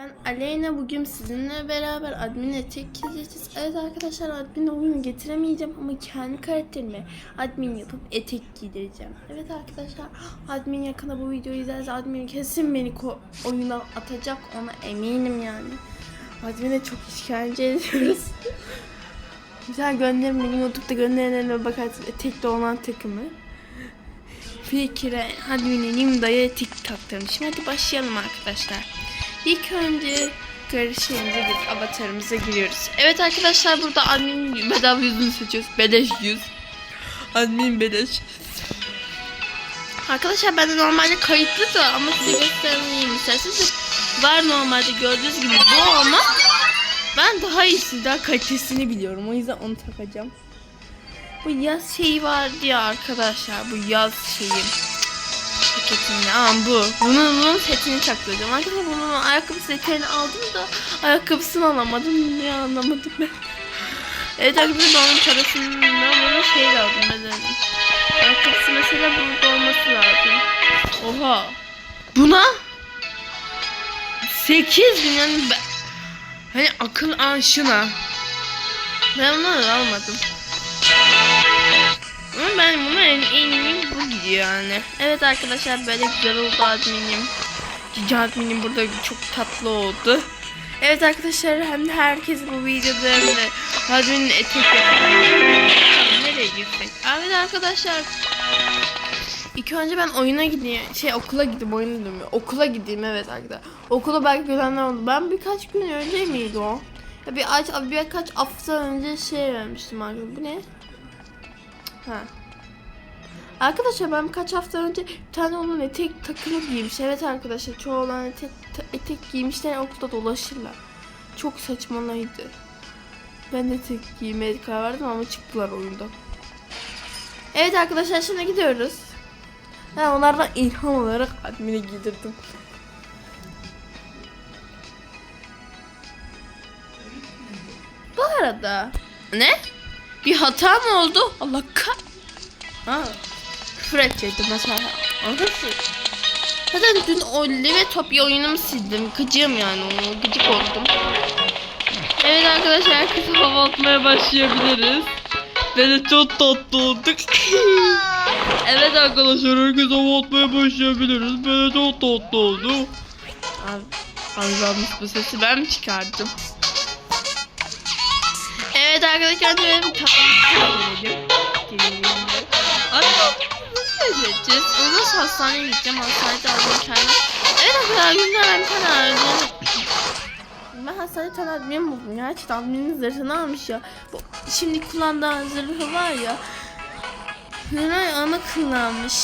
Ben Aleyna bugün sizinle beraber adminle tek gezeceğiz. Evet arkadaşlar admin oyunu getiremeyeceğim ama kendi karakterime admin yapıp etek giydireceğim. Evet arkadaşlar admin yakında bu videoyu izlerse admin kesin beni oyuna atacak ona eminim yani. Admin'e çok işkence ediyoruz. Güzel gönderin beni YouTube'da gönderilenlere bakarsınız etekli olan takımı. Fikre adminin imdaya tik taktırmışım. Hadi başlayalım arkadaşlar. İlk önce karışığımıza bir avatarımıza giriyoruz. Evet arkadaşlar burada admin bedava yüzünü seçiyoruz. Beleş yüz. Admin beleş. Arkadaşlar bende normalde kayıtlı da ama size göstermeyeyim isterseniz. de Var normalde gördüğünüz gibi bu ama ben daha iyisi daha kalitesini biliyorum. O yüzden onu takacağım. Bu yaz şeyi vardı ya arkadaşlar. Bu yaz şeyi paketini. Aa bu. Bunun, bunun setini çaklayacağım. Arkadaşlar bunun ayakkabı setini aldım da ayakkabısını alamadım. Ne anlamadım ben. Evet arkadaşlar ben onun parasını bunu şey aldım. Ne dedim. Ayakkabısı mesela burada olması lazım. Oha. Buna 8 bin yani ben, hani akıl aşına. Ben bunu almadım. Ama ben buna en, en iyi bu gidiyor yani. Evet arkadaşlar böyle güzel oldu adminim. Cici burada çok tatlı oldu. Evet arkadaşlar hem de herkes bu videoda hem de adminin etek yapıyor. Nereye girsek? Evet arkadaşlar. İlk önce ben oyuna gideyim. Şey okula gideyim oyuna dönüyor. Okula gideyim evet arkadaşlar. Okula belki görenler oldu. Ben birkaç gün önce miydi o? Ya bir aç birkaç hafta önce şey vermiştim arkadaşlar. Bu ne? Ha. Arkadaşlar ben birkaç hafta önce bir tane onun etek takımı giymiş. Evet arkadaşlar çoğu olan etek, etek giymişler okulda dolaşırlar. Çok saçmalaydı. Ben de etek giymeye karar verdim ama çıktılar oyunda. Evet arkadaşlar şimdi gidiyoruz. Ben onlardan ilham olarak admini giydirdim. Bu arada ne? Bir hata mı oldu? Allah kah... Ha. Küfür edecektim mesela. Arkadaşlar. Zaten dün Olli ve Topya oyunumu sildim. Gıcığım yani onu. Gıcık oldum. Evet arkadaşlar herkese hava atmaya başlayabiliriz. Böyle çok tatlı olduk. evet arkadaşlar herkese hava atmaya başlayabiliriz. Böyle çok tatlı oldu. Abi, Allah'ım bu sesi ben mi çıkardım? Evet arkadaşlar benim tatlım dedim. Nasıl gideceğiz? Nasıl hastaneye gideceğim? Hastanede alacağım kendimi. Evet arkadaşlar günden bir tane alacağım. Ben hastanede tane admin buldum ya. Gerçekten adminin zırhını almış ya. Bu, şimdi kullandığı zırhı var ya. Zırhı ana kullanmış.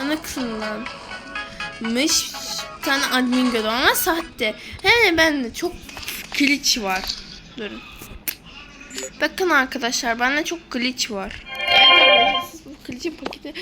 Ana kullanmış. Bir tane admin gördüm ama sahte. Hem de bende çok glitch var. Durun. Bakın arkadaşlar bende çok glitch var. Glitch'in paketi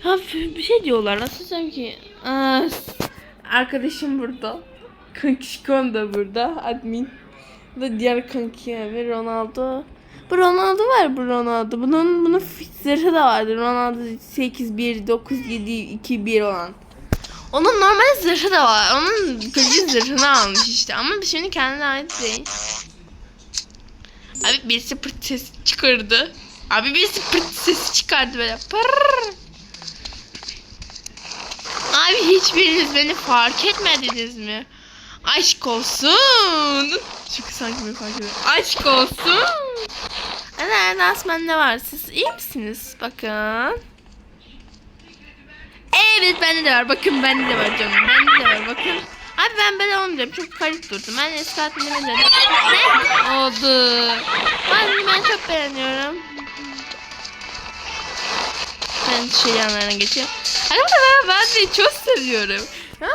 ha, bir şey diyorlar nasıl desem ki Aa, arkadaşım burada kankişkon da burada admin Bu da diğer kanki ve Ronaldo bu Ronaldo var bu Ronaldo bunun bunun zırhı da vardı Ronaldo 8 1 9 7 2 1 olan onun normal zırhı da var. Onun glitch zırhını almış işte. Ama şimdi kendine ait değil. Abi birisi pırt ses çıkardı. Abi birisi pırt sesi çıkardı böyle. Pırr. Abi hiçbiriniz beni fark etmediniz mi? Aşk olsun. Çünkü sanki beni fark ediyor. Aşk olsun. Evet Asmen ne var? Siz iyi misiniz? Bakın. Evet bende de var. Bakın bende de var canım. Bende de var. Bakın. Abi ben böyle olmayacağım. Çok garip durdum. Ben eski adminime dedim. Ne? Oldu. Ben, ben çok beğeniyorum. Ben şey yanlarına geçiyorum. Arkadaşlar ben, de çok seviyorum. Ben.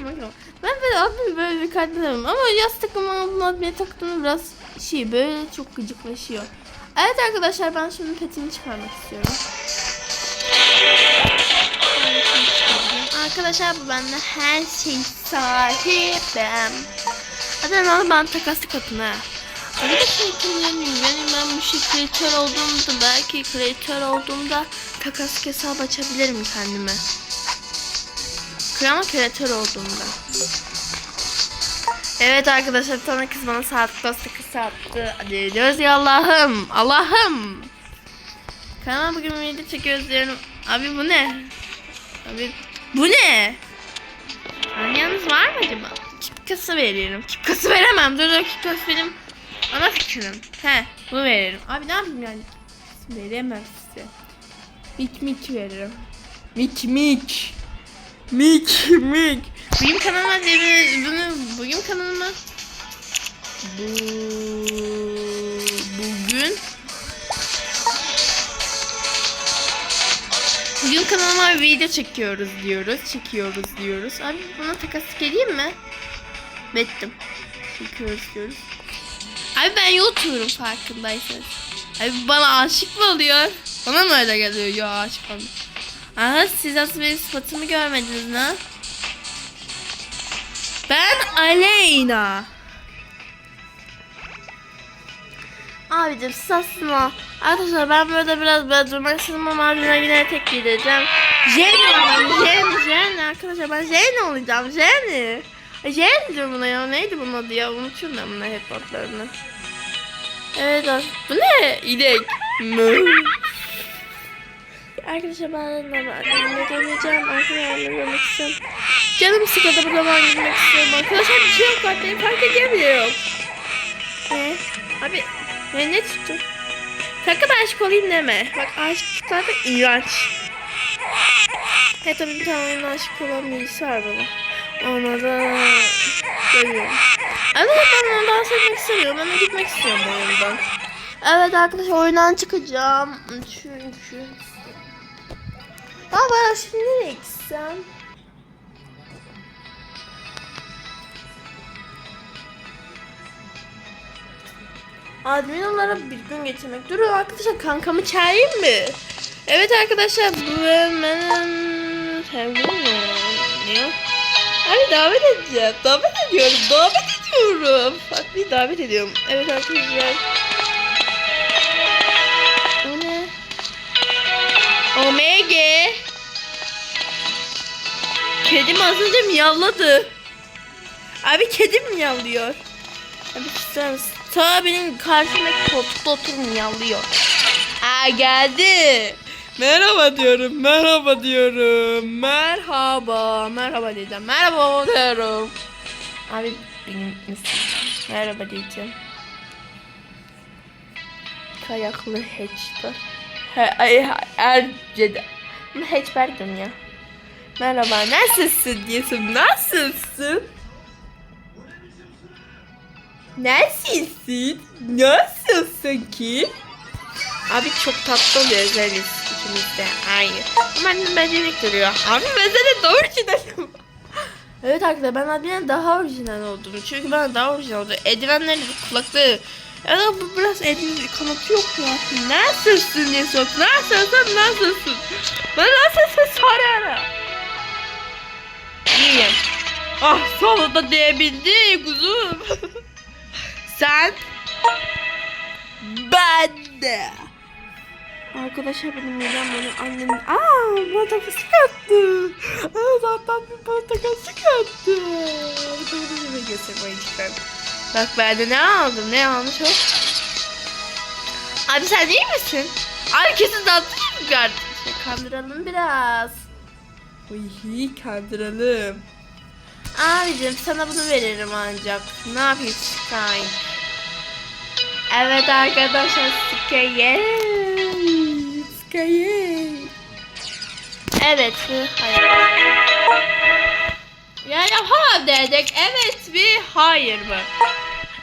Ben bakalım. Ben böyle admini böyle bir kaydedemem. Ama yaz takımı aldığım admini taktığımda biraz şey böyle çok gıcıklaşıyor. Evet arkadaşlar ben şimdi petini çıkarmak istiyorum. Arkadaşlar bu bende her şey sahibim. Hadi ben ben takaslı katın ha. Arkadaşlar kimlerim benim ben bu şey kreatör olduğumda belki kreatör olduğumda takas hesap açabilirim kendime. Ama kreatör olduğumda. Evet arkadaşlar bir tane kız bana saat dostu kız attı. Hadi diyoruz ya Allah'ım. Allah'ım. Kanal bugün video çekiyoruz diyorum. Abi bu ne? Abi bu ne? Yani yalnız var mı acaba? Kipkası veririm. Kipkası veremem. Dur dur kipkası benim ana fikrim. He bunu veririm. Abi ne yapayım yani? Veremem size. Mik mik veririm. Mik mik. Mik mik. Bugün kanalıma dedi, bunu bugün kanalıma bu bugün Bugün kanalıma bir video çekiyoruz diyoruz. Çekiyoruz diyoruz. Abi buna takas geleyim mi? Bettim. Çekiyoruz diyoruz. Abi ben YouTuber'ım farkındaysanız. Abi bana aşık mı oluyor? Bana mı öyle geliyor? Ya aşık olmuş. Aha siz aslında benim sıfatımı görmediniz mi? Ben Aleyna. Abicim aslında Arkadaşlar ben böyle biraz böyle durmak istedim ama ardından yine tek gideceğim. Jenny olacağım. Jenny, Jenny arkadaşlar ben Jenny olacağım. Jenny. Diyorum buna ya. Neydi bunun adı ya? Unutuyorum ben bunların hep adlarını. Evet bu ne? İnek. Arkadaşlar ben de annemle geleceğim. Arkadaşlar gelmek istiyorum. Canım sıkıldı burada ben gitmek istiyorum. Arkadaşlar bir şey yok. Beni fark edemiyorum. Ne? Abi ne ne tuttu? Sakın aşık olayım deme. Bak aşık zaten iğrenç. He tabii bir tane aşık olan birisi var bana. Ona da görüyorum. Evet ben onu dans etmek istemiyorum. Ben gitmek istiyorum oyundan. Evet arkadaşlar oyundan çıkacağım. Çünkü... Aa ben şimdi nereye gitsem? Admin olarak bir gün geçirmek. Dur arkadaşlar kankamı çağırayım mı? Evet arkadaşlar bu benim sevgilim? Ne? Abi davet edeceğim. Davet ediyorum. Davet ediyorum. Bak bir davet ediyorum. Evet arkadaşlar. O ne? Omega. Kedim az önce miyavladı. Abi kedim miyavlıyor. Abi ister misin? Ta benim karşımdaki koltukta oturup miyavlıyor. Aa geldi. Merhaba diyorum, merhaba diyorum. Merhaba, merhaba diyeceğim. Merhaba diyorum. Abi benim merhaba diyeceğim. Kayaklı hatchler. He, ercede. Hatchback diyorum ya. Merhaba, nasılsın diyorsun, nasılsın? Nasılsın? Nasılsın ki? Abi çok tatlı oluyor özeliz ikimiz de aynı. Ama annem becerek duruyor. Abi de daha orijinalim. evet arkadaşlar ben Adnan'ın daha orijinal oldum. Çünkü ben daha orijinal oldum. Eldivenleri kulaklığı. Ya da bu biraz elin kanatı yok ya. Nasılsın diye sor. Nasılsın nasılsın? Ben nasılsın sonra. İyiyim. Ah sonunda diyebildi kuzum. Sen ben de. Arkadaşlar benim midem bana annem... Aa bana takası attı. Aa, zaten bir bana takası attı. Doğru yere göstermeyi çıkarım. Bak ben de ne aldım? Ne almış o? Abi sen iyi misin? Abi kesin tatlı mı gördün? Kandıralım biraz. Uy kandıralım. Abicim sana bunu veririm ancak. Ne yapayım Sky? Evet arkadaşlar Sky'e. Sky'e. Evet. Hayır. Ya yapamam dedik. Evet mi? Hayır mı?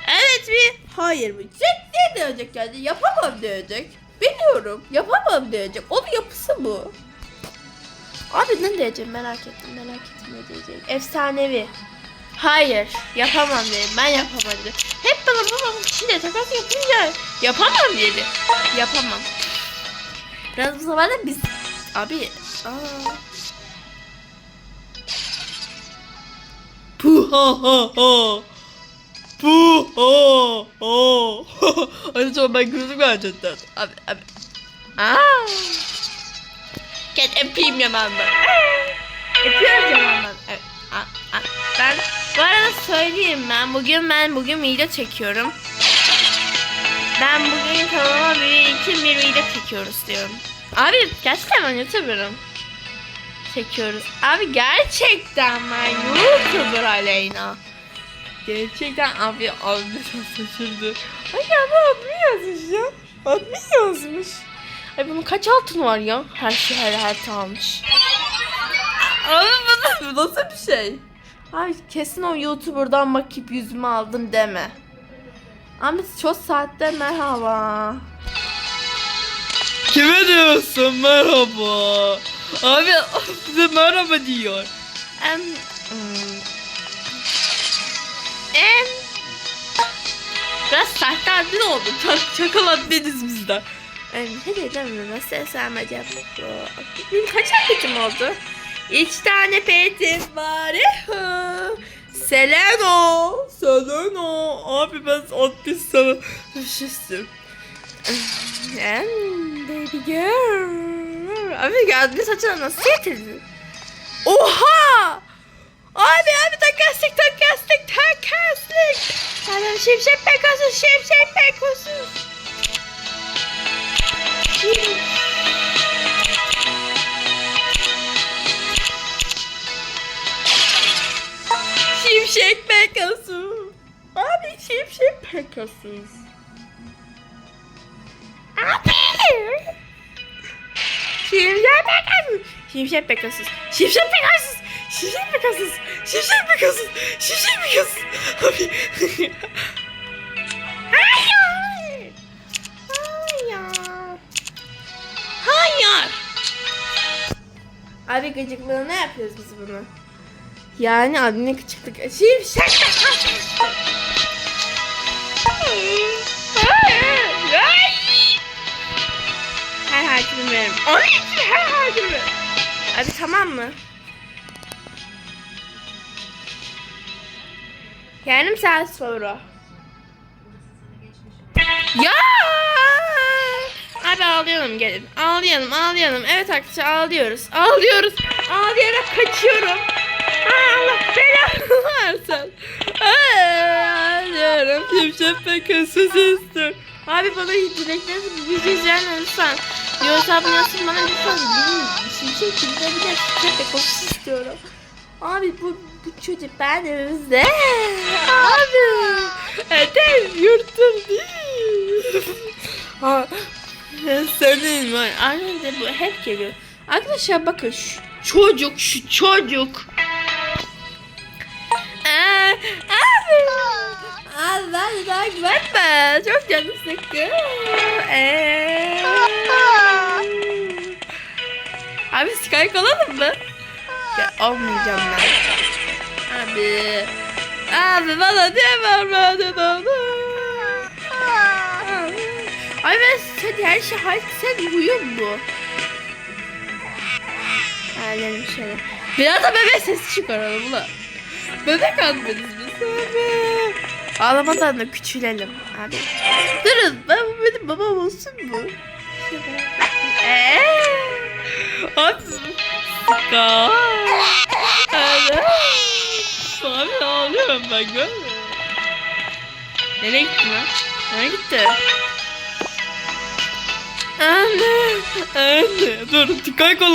Evet mi? Hayır mı? Ne diyecek yani? Yapamam diyecek. Biliyorum. Yapamam diyecek. Onun yapısı bu. Abi ne diyeceğim merak ettim merak ettim ne diyecek. Efsanevi. Hayır yapamam dedim ben yapamam dedim. Hep bana babam kişiyle takas yapınca yapamam dedi. Yapamam. Biraz bu sefer de biz abi aa. Puh ha ha ha. Puh ha ha. Hadi sonra ben gözüm gerçekten. Abi abi. Aa. Gel öpeyim yaman ben. Öpüyorum yaman ben. Evet. Aa, aa. Ben Bu arada söyleyeyim ben bugün ben bugün video çekiyorum. Ben bugün kanalıma bir iki bir video çekiyoruz diyorum. Abi gerçekten ben YouTuber'ım. Çekiyoruz. Abi gerçekten ben YouTuber Aleyna. Gerçekten abi abi şaşırdı. Ay bu adını yazmış ya. Adını yazmış. Ay bunun kaç altın var ya? Her şey her her almış. Abi bu nasıl, bir şey? Abi kesin o YouTuber'dan bakıp yüzümü aldım deme. Abi çok saatte merhaba. Kime diyorsun merhaba? Abi size merhaba diyor. Em, hmm. Em. Biraz sahte adlı oldu. Çak, çakal adleniz bizden. Em, ne dedim nasıl desem acaba? Benim kaç hareketim oldu? İki tane petim var. Seleno. Selena abi ben adlis sana Düşüstüm. Em, baby girl. Abi geldi saçına nasıl getirdin? Oha! Abi abi takastık takastık takastık. Adam şimşek pekosu şimşek pekosu. Şimşek pekosu. Abi şimşek pekosu. Şimşek pekosu. Şimşek pekosu. Şimşek pekosu. Şimşek pekosu. Şimşek pekosu. Şimşek pekosu. Abi. Hayır. Hayır. Hayır. Abi gıcıklığına yapıyoruz biz bunu. Yani adını küçüklük. Şimşek pekosu. Her harcımı veririm. Onun için her veririm. Abi tamam mı? Yarım saat sonra. Ya! Abi ağlayalım gelin. Ağlayalım ağlayalım. Evet arkadaşlar ağlıyoruz. Ağlıyoruz. Ağlayarak kaçıyorum. Allah belanı versin. Ağlıyorum. Şimşek pekası istiyor. Abi bana dileklerinizi bir izleyen lütfen. Yoksa yapmıyorsun bana lütfen. Benim şimşek gidebilir. Şimşek dekosu istiyorum. Abi bu, bu çocuk ben evimizde. Abi. Eden yurttur değil. ha, senin var. De bu hep geliyor. Arkadaşlar bakın şu çocuk şu çocuk. Aa, abi. Abi ben takip etme. Çok canım sıkkın. Ee. Abi Skype olalım mı? Ya, olmayacağım ben. Abi. Abi bana niye vermedin onu? Ay ben sen her şey hayır sen huyun bu. Aynen şöyle. Biraz da bebek sesi çıkaralım ulan. Bebek andınız biz abi. Ağlamadan da küçülelim abi. Durun ben bu benim babam olsun mu? Eee? Abi. Ka. Evet. Abi ağlıyorum ben görmüyorum. Nereye gitti lan? Nereye gitti? Anne. Anne dur tıkay. Abi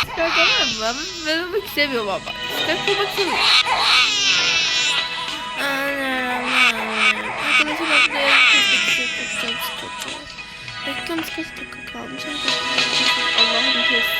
Skype olamam mı? Ben olmak istemiyorum. Skype olmak istemiyorum. Anne. anne. Arkadaşlar ben reklam sıkıntı kalmış. Allah'ım kes.